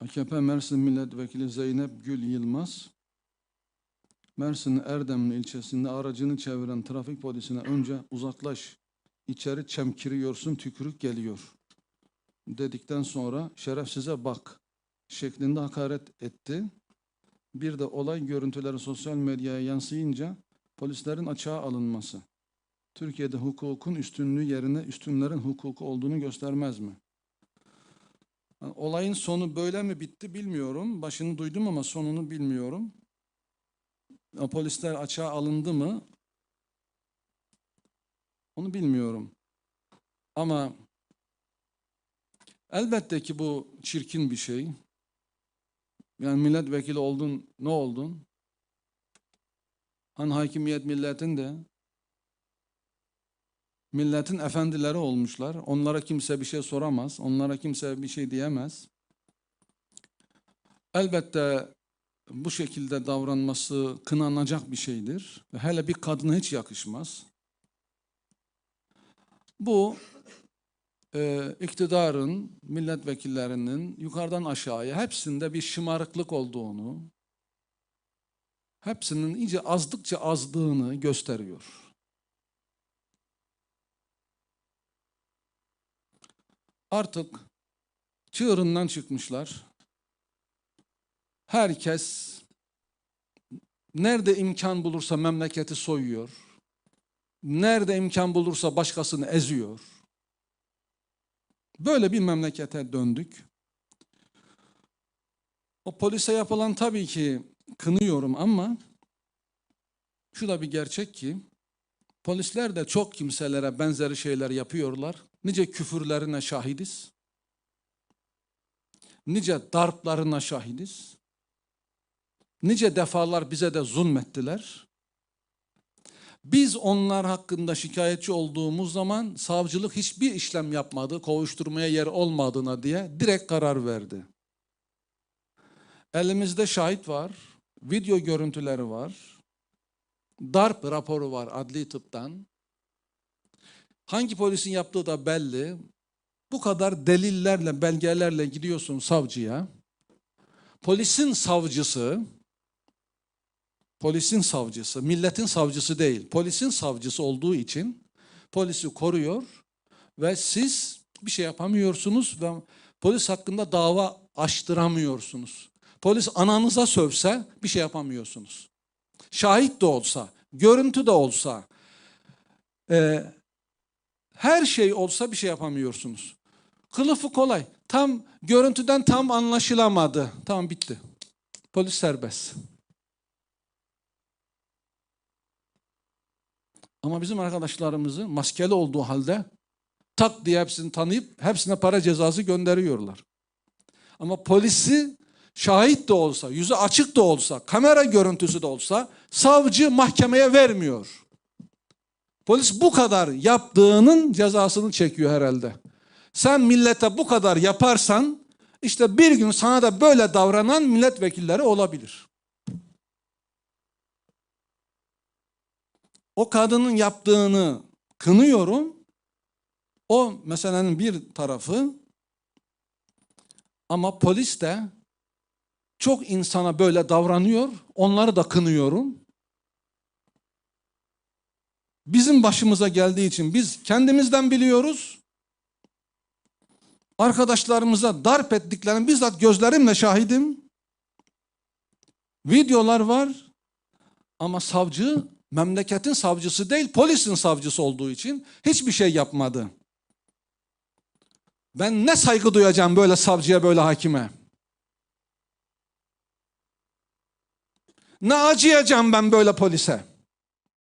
AKP Mersin Milletvekili Zeynep Gül Yılmaz, Mersin Erdemli ilçesinde aracını çeviren trafik polisine önce uzaklaş, içeri çemkiriyorsun, tükürük geliyor dedikten sonra şerefsize bak şeklinde hakaret etti. Bir de olay görüntüleri sosyal medyaya yansıyınca polislerin açığa alınması. Türkiye'de hukukun üstünlüğü yerine üstünlerin hukuku olduğunu göstermez mi? Yani Olayın sonu böyle mi bitti bilmiyorum. Başını duydum ama sonunu bilmiyorum. Ya Polisler açığa alındı mı? Onu bilmiyorum. Ama elbette ki bu çirkin bir şey. Yani milletvekili oldun, ne oldun? Hani hakimiyet milletin de milletin efendileri olmuşlar. Onlara kimse bir şey soramaz. Onlara kimse bir şey diyemez. Elbette bu şekilde davranması kınanacak bir şeydir. Hele bir kadına hiç yakışmaz. Bu e, iktidarın, milletvekillerinin yukarıdan aşağıya hepsinde bir şımarıklık olduğunu, hepsinin iyice azdıkça azdığını gösteriyor. Artık çığırından çıkmışlar. Herkes nerede imkan bulursa memleketi soyuyor. Nerede imkan bulursa başkasını eziyor. Böyle bir memlekete döndük. O polise yapılan tabii ki kınıyorum ama şu da bir gerçek ki polisler de çok kimselere benzeri şeyler yapıyorlar. Nice küfürlerine şahidiz. Nice darplarına şahidiz. Nice defalar bize de zulmettiler. Biz onlar hakkında şikayetçi olduğumuz zaman savcılık hiçbir işlem yapmadı, kovuşturmaya yer olmadığına diye direkt karar verdi. Elimizde şahit var, video görüntüleri var, darp raporu var adli tıptan. Hangi polisin yaptığı da belli. Bu kadar delillerle, belgelerle gidiyorsun savcıya. Polisin savcısı, polisin savcısı, milletin savcısı değil, polisin savcısı olduğu için polisi koruyor ve siz bir şey yapamıyorsunuz ve polis hakkında dava açtıramıyorsunuz. Polis ananıza sövse bir şey yapamıyorsunuz. Şahit de olsa, görüntü de olsa, e, her şey olsa bir şey yapamıyorsunuz. Kılıfı kolay. Tam görüntüden tam anlaşılamadı. Tamam bitti. Polis serbest. Ama bizim arkadaşlarımızı maskeli olduğu halde tak diye hepsini tanıyıp hepsine para cezası gönderiyorlar. Ama polisi şahit de olsa, yüzü açık da olsa, kamera görüntüsü de olsa savcı mahkemeye vermiyor. Polis bu kadar yaptığının cezasını çekiyor herhalde. Sen millete bu kadar yaparsan işte bir gün sana da böyle davranan milletvekilleri olabilir. O kadının yaptığını kınıyorum. O meselenin bir tarafı ama polis de çok insana böyle davranıyor. Onları da kınıyorum. Bizim başımıza geldiği için biz kendimizden biliyoruz. Arkadaşlarımıza darp ettiklerini bizzat gözlerimle şahidim. Videolar var. Ama savcı memleketin savcısı değil, polisin savcısı olduğu için hiçbir şey yapmadı. Ben ne saygı duyacağım böyle savcıya, böyle hakime? Ne acıyacağım ben böyle polise?